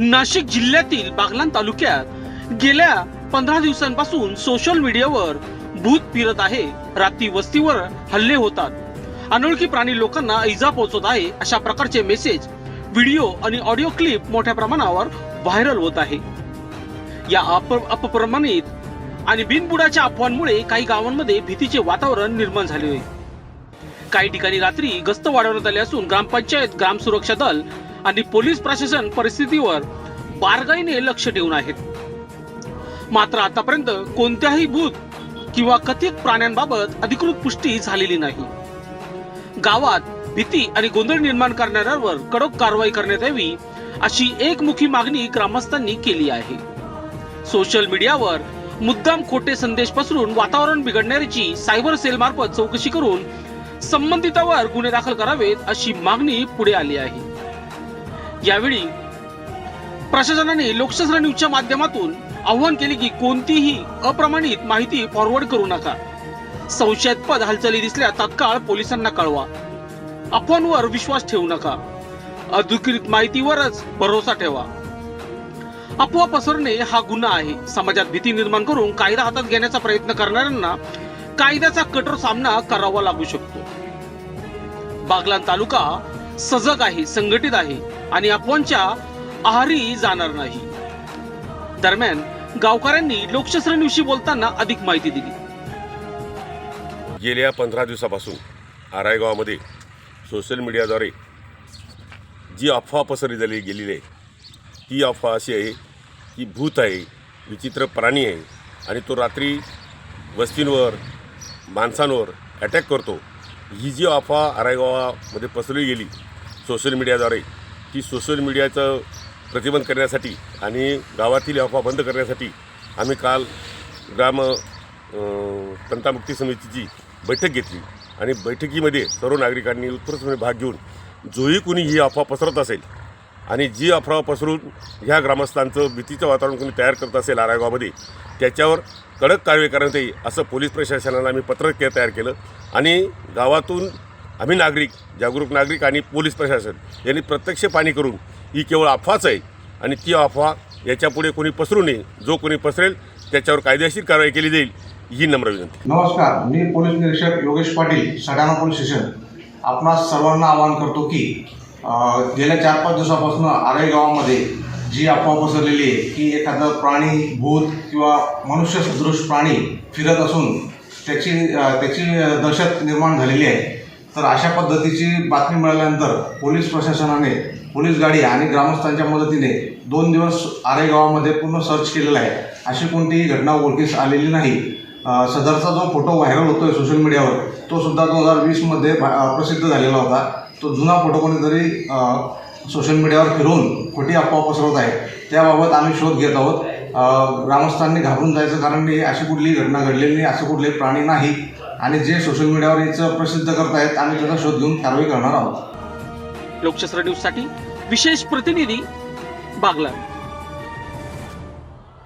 नाशिक जिल्ह्यातील बागलान तालुक्यात गेल्या पंधरा दिवसांपासून सोशल मीडियावर भूत फिरत आहे. रात्री वस्तीवर हल्ले होतात. अनोळखी प्राणी लोकांना इजा पोहोचत आहे अशा प्रकारचे मेसेज व्हिडिओ आणि ऑडिओ क्लिप मोठ्या प्रमाणावर व्हायरल होत आहे. या अप अपप्रमाणित आणि बिनबुडाच्या अफवांमुळे काही गावांमध्ये भीतीचे वातावरण निर्माण झाले आहे. काही ठिकाणी रात्री गस्त वाढवण्यात आली असून ग्रामपंचायत ग्राम सुरक्षा दल आणि पोलीस प्रशासन परिस्थितीवर बारगाईने लक्ष ठेवून आहेत. मात्र आतापर्यंत कोणत्याही भूत किंवा कथित प्राण्यांबाबत अधिकृत पुष्टी झालेली नाही. गावात भीती आणि गोंधळ निर्माण करणाऱ्यांवर कडक कारवाई करण्यात यावी अशी एकमुखी मागणी ग्रामस्थांनी केली आहे. सोशल मीडियावर मुद्दाम खोटे संदेश पसरून वातावरण बिघडणाऱ्याची सायबर सेल मार्फत चौकशी करून संबंधितावर गुन्हे दाखल करावेत अशी मागणी पुढे आली आहे. यावेळी प्रशासनाने लोकशास्त्र न्यूजच्या माध्यमातून आव्हान केले की कोणतीही अप्रमाणित माहिती फॉरवर्ड करू नका. संशयास्पद हालचाली दिसल्या तात्काळ पोलिसांना कळवा. अफवांवर विश्वास ठेवू नका. अधिकृत माहितीवरच भरोसा ठेवा. अफवा पसरणे हा गुन्हा आहे. समाजात भीती निर्माण करून कायदा हातात घेण्याचा प्रयत्न करणाऱ्यांना कायद्याचा कठोर सामना करावा लागू शकतो. बागलान तालुका सजग आहे संघटित आहे आणि अफवांच्या आहारी जाणार नाही. दरम्यान गावकऱ्यांनी लोकशास्त्र बोलताना अधिक माहिती दिली. गेल्या पंधरा दिवसापासून आरायगावामध्ये सोशल मीडियाद्वारे जी अफवा पसरली झाली गेलेली आहे ती अफवा अशी आहे की भूत आहे विचित्र प्राणी आहे आणि तो रात्री वस्तींवर माणसांवर अटॅक करतो. ही जी अफवा आरायगावामध्ये पसरली गेली सोशल मीडियाद्वारे ती सोशल मीडियाचं प्रतिबंध करण्यासाठी आणि गावातील अफवा बंद करण्यासाठी आम्ही काल ग्राम तंतामुक्ती तंटामुक्ती समितीची बैठक घेतली. आणि बैठकीमध्ये सर्व नागरिकांनी उत्स्फूर्तपणे भाग घेऊन जोही कोणी ही अफवा पसरत असेल आणि जी अफवा पसरून ह्या ग्रामस्थांचं भीतीचं वातावरण कोणी तयार करत असेल आरागावामध्ये त्याच्यावर कडक कारवाई करण्यात येईल असं पोलीस प्रशासनाला आम्ही पत्र तयार केलं. आणि गावातून आम्ही नागरिक जागरूक नागरिक आणि पोलीस प्रशासन यांनी प्रत्यक्ष पाणी करून ही केवळ अफवाच आहे. आणि ती अफवा याच्यापुढे कोणी पसरू नये. जो कोणी पसरेल त्याच्यावर कायदेशीर कारवाई केली जाईल ही नम्र विनंती. नमस्कार. मी पोलीस निरीक्षक योगेश पाटील सटाणा पोलीस स्टेशन. आपणास सर्वांना आवाहन करतो की गेल्या चार पाच दिवसापासून आरे गावामध्ये जी अफवा पसरलेली आहे की एखादं प्राणी भूत किंवा मनुष्य सदृश प्राणी फिरत असून त्याची त्याची दहशत निर्माण झालेली आहे. तर अशा पद्धतीची बातमी मिळाल्यानंतर पोलीस प्रशासनाने पोलीस गाडी आणि ग्रामस्थांच्या मदतीने दोन दिवस आरे गावामध्ये पूर्ण सर्च केलेला आहे. अशी कोणतीही घटना उघडकीस आलेली नाही. सदरचा जो फोटो व्हायरल होतोय सोशल मीडियावर तो सुद्धा दोन हजार वीसमध्ये प्रसिद्ध झालेला होता. तो जुना फोटो कोणीतरी सोशल मीडियावर फिरवून खोटी अफवा पसरवत आहे. त्याबाबत आम्ही शोध घेत आहोत. ग्रामस्थांनी घाबरून जायचं कारण की अशी कुठलीही घटना घडलेली नाही असं कुठलेही प्राणी नाही. आणि जे सोशल मीडियावर याचं प्रसिद्ध करतायत आम्ही त्याचा शोध घेऊन कारवाई करणार आहोत. लोकशास्त्र न्यूजसाठी विशेष प्रतिनिधी बागलाण